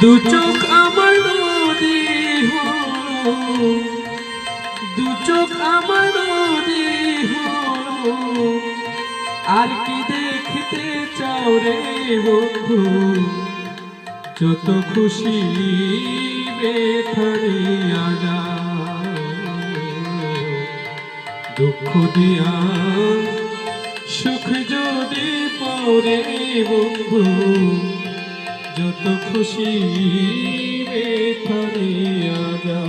দু চোখ আমার নদী হো। দু চোখ আমার নদী হো। আর কি দেখতে চাও রে বন্ধু? যত খুশি বেথারে দুঃখ দিয়া সুখ যদি পরে বন্ধু যত খুশি বেথারে আজা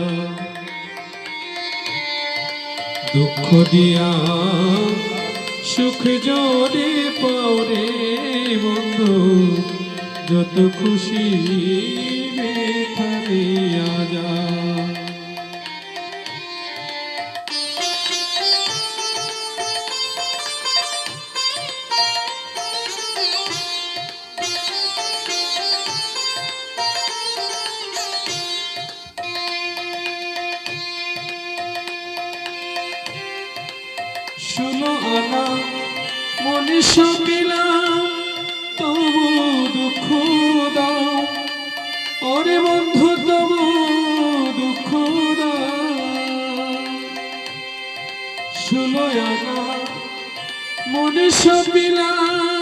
দুঃখ দিয়া সুখ জোরে পরে বন্ধু যত খুশি বেথারে আজা শুনো আনা মনুষ্য পেলাম তবু দুঃখ দাও। ওরে বন্ধু, তবু দুঃখ দাও। শুনো আনা মনুষ্য পেলাম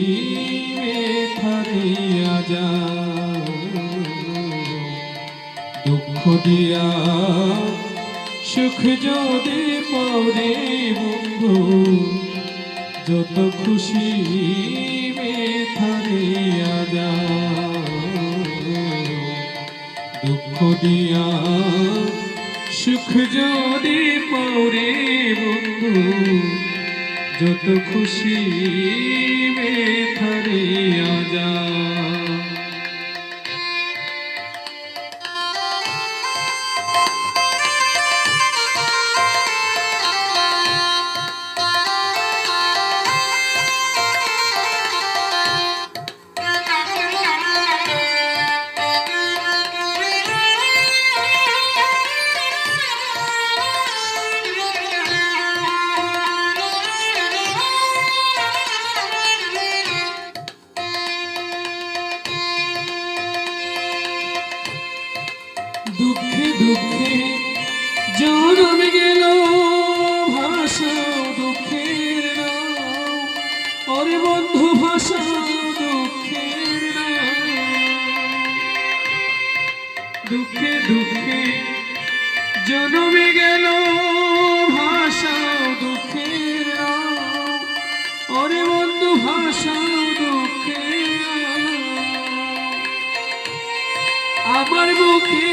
খুশি মেথারে আজা দুঃখ দিয়া সুখ যদি পরে বন্ধু যত খুশি মেথারে আজা দুঃখ দিয়া সুখ যদি পরে বন্ধু যত খুশি মেথারে আজা দুঃখে দুঃখে জনমে গেল ভাষা নাম ওরে বন্ধু ভাষা দুঃখের নাম আমার মুখে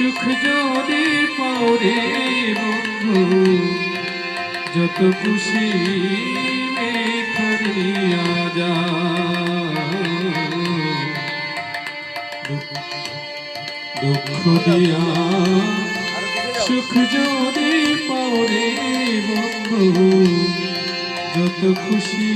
সুখ যদি পাওরে বন্ধু, যত খুশি যা দুঃখ দিয়া সুখ যদি পাওরে বন্ধু, যত খুশি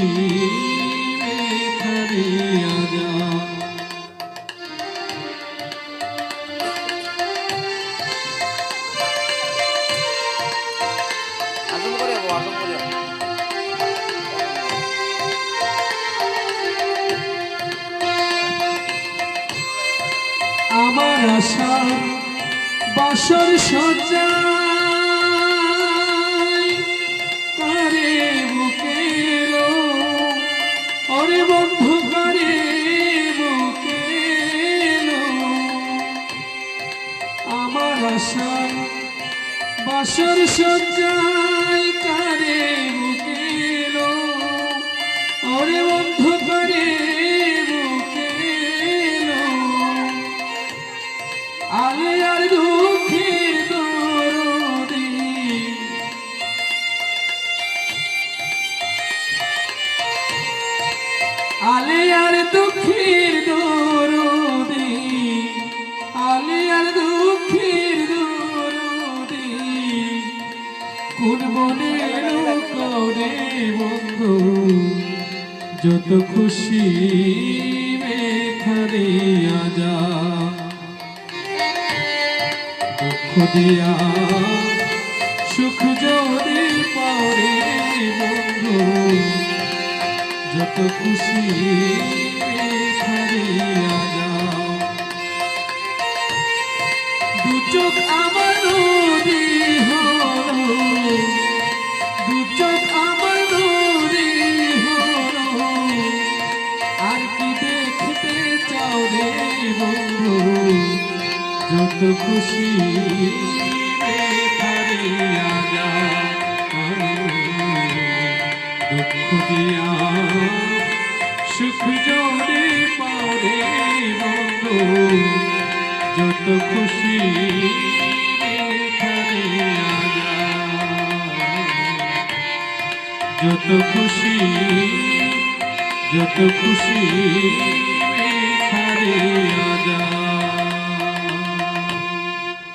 আমার আশা বাসর সজ্জা কারে বুকের অরে বন্ধু কারে বুকের আমার আশা বাসর সজ্জা যত খুশি মেখারে আজা। দুঃখ দিয়া সুখ যদি পরে বন্ধু যত খুশি খুশি দুঃখ দিয়া সুখ যদি পারে বন্ধু যত খুশি যত খুশি যত খুশি এখানে আজা